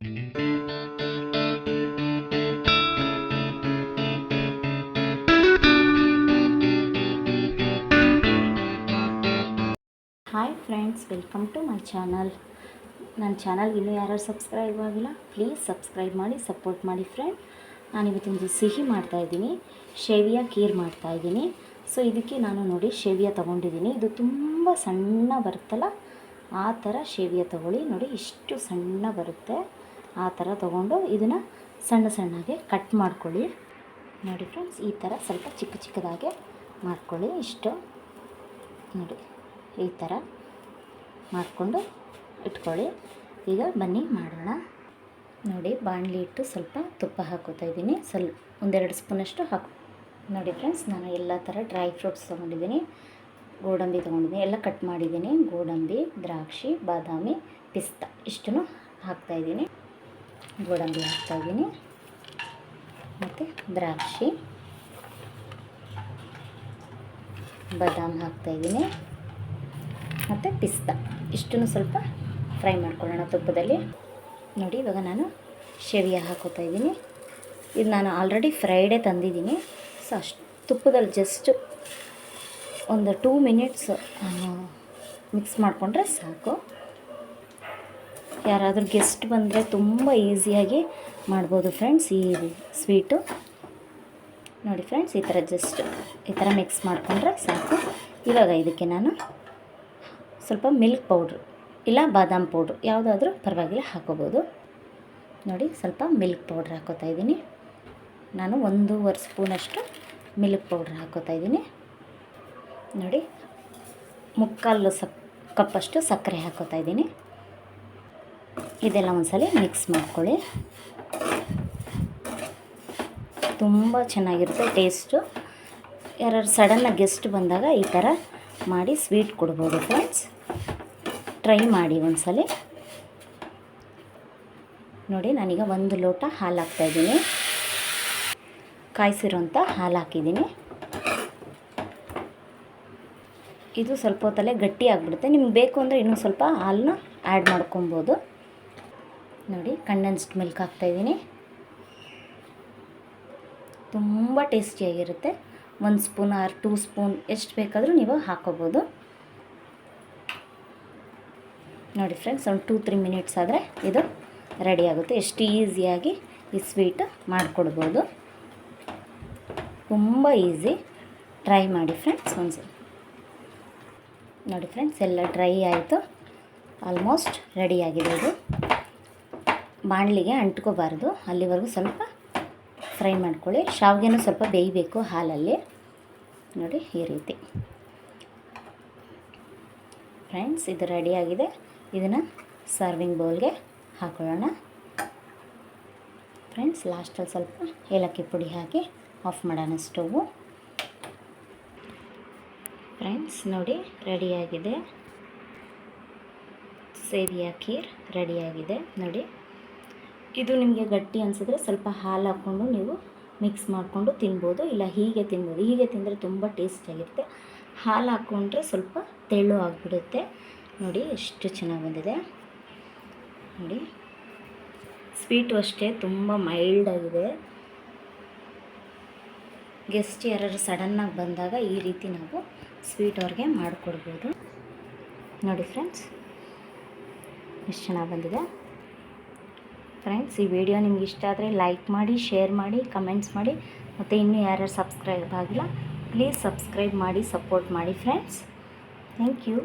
Hi friends welcome to my channel ನನ್ನ ಚಾನಲ್ಗೆ ಇನ್ನೂ ಯಾರು ಸಬ್ಸ್ಕ್ರೈಬ್ ಆಗಿಲ್ಲ ಪ್ಲೀಸ್ ಸಬ್ಸ್ಕ್ರೈಬ್ ಮಾಡಿ ಸಪೋರ್ಟ್ ಮಾಡಿ ಫ್ರೆಂಡ್ ನಾನು ಇವತ್ತೊಂದು ಸಿಹಿ ಮಾಡ್ತಾಯಿದ್ದೀನಿ ಶೇವಿಯ ಖೀರ್ ಮಾಡ್ತಾಯಿದ್ದೀನಿ ಸೊ ಇದಕ್ಕೆ ನಾನು ನೋಡಿ ಶೇವಿಯ ತೊಗೊಂಡಿದ್ದೀನಿ. ಇದು ತುಂಬ ಸಣ್ಣ ಬರುತ್ತಲ್ಲ, ಆ ಥರ ಶೇವಿಯ ತೊಗೊಳ್ಳಿ. ನೋಡಿ, ಇಷ್ಟು ಸಣ್ಣ ಬರುತ್ತೆ. ಆ ಥರ ತೊಗೊಂಡು ಇದನ್ನು ಸಣ್ಣ ಸಣ್ಣಗೆ ಕಟ್ ಮಾಡ್ಕೊಳ್ಳಿ. ನೋಡಿ ಫ್ರೆಂಡ್ಸ್ ಈ ಥರ ಸ್ವಲ್ಪ ಚಿಕ್ಕ ಚಿಕ್ಕದಾಗೆ ಮಾಡ್ಕೊಳ್ಳಿ. ಇಷ್ಟು ನೋಡಿ, ಈ ಥರ ಮಾಡಿಕೊಂಡು ಇಟ್ಕೊಳ್ಳಿ. ಈಗ ಬನ್ನಿ ಮಾಡೋಣ. ನೋಡಿ, ಬಾಣಲಿ ಇಟ್ಟು ಸ್ವಲ್ಪ ತುಪ್ಪ ಹಾಕೋತಾ ಇದ್ದೀನಿ. ಸ್ವಲ್ಪ ಒಂದೆರಡು ಸ್ಪೂನಷ್ಟು ಹಾಕು. ನೋಡಿ ಫ್ರೆಂಡ್ಸ್ ನಾನು ಎಲ್ಲ ಥರ ಡ್ರೈ ಫ್ರೂಟ್ಸ್ ತೊಗೊಂಡಿದ್ದೀನಿ. ಗೋಡಂಬಿ ತೊಗೊಂಡಿದ್ದೀನಿ. ಎಲ್ಲ ಕಟ್ ಮಾಡಿದ್ದೀನಿ. ಗೋಡಂಬಿ, ದ್ರಾಕ್ಷಿ, ಬಾದಾಮಿ, ಪಿಸ್ತಾ ಇಷ್ಟನ್ನು ಹಾಕ್ತಾಯಿದ್ದೀನಿ ಗೋಡಂಬಿ ಹಾಕ್ತಾಯಿದ್ದೀನಿ ಮತ್ತು ದ್ರಾಕ್ಷಿ. ಬಾದಾಮ್ ಹಾಕ್ತಾಯಿದ್ದೀನಿ ಮತ್ತು ಪಿಸ್ತಾ. ಇಷ್ಟನ್ನು ಸ್ವಲ್ಪ ಫ್ರೈ ಮಾಡ್ಕೊಳ್ಳೋಣ ತುಪ್ಪದಲ್ಲಿ. ನೋಡಿ, ಇವಾಗ ನಾನು ಶೇವಿಯ ಹಾಕೋತಾ ಇದ್ದೀನಿ. ಇದು ನಾನು ಆಲ್ರೆಡಿ ಫ್ರೈಡೇ ತಂದಿದ್ದೀನಿ. ಸೊ, ಅಷ್ಟು ತುಪ್ಪದಲ್ಲಿ ಜಸ್ಟ್ ಒಂದು ಟೂ ಮಿನಿಟ್ಸ್ ಮಿಕ್ಸ್ ಮಾಡಿಕೊಂಡ್ರೆ ಸಾಕು. ಯಾರಾದರೂ ಗೆಸ್ಟ್ ಬಂದರೆ ತುಂಬ ಈಸಿಯಾಗಿ ಮಾಡ್ಬೋದು ಫ್ರೆಂಡ್ಸ್ ಈ ಸ್ವೀಟು ನೋಡಿ ಫ್ರೆಂಡ್ಸ್ ಈ ಥರ ಜಸ್ಟ್ ಈ ಥರ ಮಿಕ್ಸ್ ಮಾಡಿಕೊಂಡ್ರೆ ಸಾಕು. ಇವಾಗ ಇದಕ್ಕೆ ನಾನು ಸ್ವಲ್ಪ ಮಿಲ್ಕ್ ಪೌಡ್ರ್ ಇಲ್ಲ ಬಾದಾಮ್ ಪೌಡ್ರ್ ಯಾವುದಾದ್ರೂ ಪರವಾಗಿಲ್ಲ ಹಾಕೋಬೋದು. ನೋಡಿ ಸ್ವಲ್ಪ ಮಿಲ್ಕ್ ಪೌಡ್ರ್ ಹಾಕೋತಾ ಇದ್ದೀನಿ. ನಾನು ಒಂದೂವರೆ ಸ್ಪೂನಷ್ಟು ಮಿಲ್ಕ್ ಪೌಡ್ರ್ ಹಾಕೋತಾ ಇದ್ದೀನಿ. ನೋಡಿ ಮುಕ್ಕಾಲು ಸಕ್ ಕಪ್ಪಷ್ಟು ಸಕ್ಕರೆ ಹಾಕೋತಾ ಇದ್ದೀನಿ. ಇದೆಲ್ಲ ಒಂದ್ಸಲ ಮಿಕ್ಸ್ ಮಾಡ್ಕೊಳ್ಳಿ. ತುಂಬ ಚೆನ್ನಾಗಿರುತ್ತೆ ಟೇಸ್ಟು ಯಾರು ಸಡನ್ನಾಗಿ ಗೆಸ್ಟ್ ಬಂದಾಗ ಈ ಥರ ಮಾಡಿ ಸ್ವೀಟ್ ಕೊಡ್ಬೋದು ಫ್ರೆಂಡ್ಸ್ ಟ್ರೈ ಮಾಡಿ ಒಂದ್ಸಲ. ನೋಡಿ, ನಾನೀಗ ಒಂದು ಲೋಟ ಹಾಲು ಹಾಕ್ತಾಯಿದ್ದೀನಿ ಕಾಯಿಸಿರೋಂಥ ಹಾಲು ಹಾಕಿದ್ದೀನಿ. ಇದು ಸ್ವಲ್ಪ ಹೊತ್ತಲ್ಲೇ ಗಟ್ಟಿ ಆಗಿಬಿಡುತ್ತೆ. ನಿಮ್ಗೆ ಬೇಕು ಅಂದರೆ ಇನ್ನೂ ಸ್ವಲ್ಪ ಹಾಲನ್ನ ಆ್ಯಡ್ ಮಾಡ್ಕೊಬೋದು. ನೋಡಿ ಕಂಡೆನ್ಸ್ಡ್ ಮಿಲ್ಕ್ ಹಾಕ್ತಾಯಿದ್ದೀನಿ ತುಂಬ ಟೇಸ್ಟಿಯಾಗಿರುತ್ತೆ ಒಂದು ಸ್ಪೂನ್ ಆರ್ ಟೂ ಸ್ಪೂನ್ ಎಷ್ಟು ಬೇಕಾದರೂ ನೀವು ಹಾಕೋಬೋದು. ನೋಡಿ ಫ್ರೆಂಡ್ಸ್ ಒಂದು ಟೂ ತ್ರೀ ಮಿನಿಟ್ಸ್ ಆದರೆ ಇದು ರೆಡಿ ಆಗುತ್ತೆ. ಎಷ್ಟು ಈಸಿಯಾಗಿ ಈ ಸ್ವೀಟ್ ಮಾಡಿಕೊಡ್ಬೋದು. ತುಂಬ ಈಸಿ ಟ್ರೈ ಮಾಡಿ ಫ್ರೆಂಡ್ಸ್ ಒಂದು ನೋಡಿ ಫ್ರೆಂಡ್ಸ್ ಎಲ್ಲ ಡ್ರೈ ಆಯಿತು. ಆಲ್ಮೋಸ್ಟ್ ರೆಡಿಯಾಗಿದೆ ಇದು. ಬಾಣಲಿಗೆ ಅಂಟ್ಕೋಬಾರ್ದು. ಅಲ್ಲಿವರೆಗೂ ಸ್ವಲ್ಪ ಫ್ರೈ ಮಾಡ್ಕೊಳ್ಳಿ. ಶಾವಿಗೆನೂ ಸ್ವಲ್ಪ ಬೇಯಬೇಕು ಹಾಲಲ್ಲಿ. ನೋಡಿ, ಈ ರೀತಿ. ಫ್ರೆಂಡ್ಸ್, ಇದು ರೆಡಿಯಾಗಿದೆ ಇದನ್ನು ಸರ್ವಿಂಗ್ ಬೌಲ್ಗೆ ಹಾಕೊಳ್ಳೋಣ. ಫ್ರೆಂಡ್ಸ್ ಲಾಸ್ಟಲ್ಲಿ ಸ್ವಲ್ಪ ಏಲಕ್ಕಿ ಪುಡಿ ಹಾಕಿ ಆಫ್ ಮಾಡೋಣ ಸ್ಟೌವು ಫ್ರೆಂಡ್ಸ್, ನೋಡಿ ರೆಡಿಯಾಗಿದೆ ಸೇವಿಯಾ ಖೀರ್ ರೆಡಿಯಾಗಿದೆ ನೋಡಿ. ಇದು ನಿಮಗೆ ಗಟ್ಟಿ ಅನಿಸಿದ್ರೆ ಸ್ವಲ್ಪ ಹಾಲು ಹಾಕ್ಕೊಂಡು ನೀವು ಮಿಕ್ಸ್ ಮಾಡಿಕೊಂಡು ತಿನ್ಬೋದು, ಇಲ್ಲ ಹೀಗೆ ತಿನ್ಬೋದು. ಹೀಗೆ ತಿಂದರೆ ತುಂಬ ಟೇಸ್ಟಿಯಾಗಿರುತ್ತೆ ಹಾಲು ಹಾಕ್ಕೊಂಡ್ರೆ ಸ್ವಲ್ಪ ತೆಳ್ಳು ಆಗಿಬಿಡುತ್ತೆ. ನೋಡಿ, ಎಷ್ಟು ಚೆನ್ನಾಗಿ ಬಂದಿದೆ. ನೋಡಿ. ಸ್ವೀಟು ಅಷ್ಟೇ, ತುಂಬ ಮೈಲ್ಡಾಗಿದೆ ಗೆಸ್ಟ್ ಯಾರು ಸಡನ್ನಾಗಿ ಬಂದಾಗ ಈ ರೀತಿ ನಾವು ಸ್ವೀಟ್ ಅವ್ರಿಗೆ ಮಾಡಿಕೊಡ್ಬೋದು. ನೋಡಿ ಫ್ರೆಂಡ್ಸ್ ಎಷ್ಟು ಚೆನ್ನಾಗಿ ಬಂದಿದೆ. ಫ್ರೆಂಡ್ಸ್ ಈ ವಿಡಿಯೋ ನಿಮ್ಗೆ ಇಷ್ಟ ಆದರೆ ಲೈಕ್ ಮಾಡಿ ಶೇರ್ ಮಾಡಿ ಕಮೆಂಟ್ಸ್ ಮಾಡಿ, ಮತ್ತು ಇನ್ನೂ ಯಾರ್ಯಾರು ಸಬ್ಸ್ಕ್ರೈಬ್ ಆಗಿಲ್ಲ ಪ್ಲೀಸ್ ಸಬ್ಸ್ಕ್ರೈಬ್ ಮಾಡಿ ಸಪೋರ್ಟ್ ಮಾಡಿ ಫ್ರೆಂಡ್ಸ್ ಥ್ಯಾಂಕ್ ಯು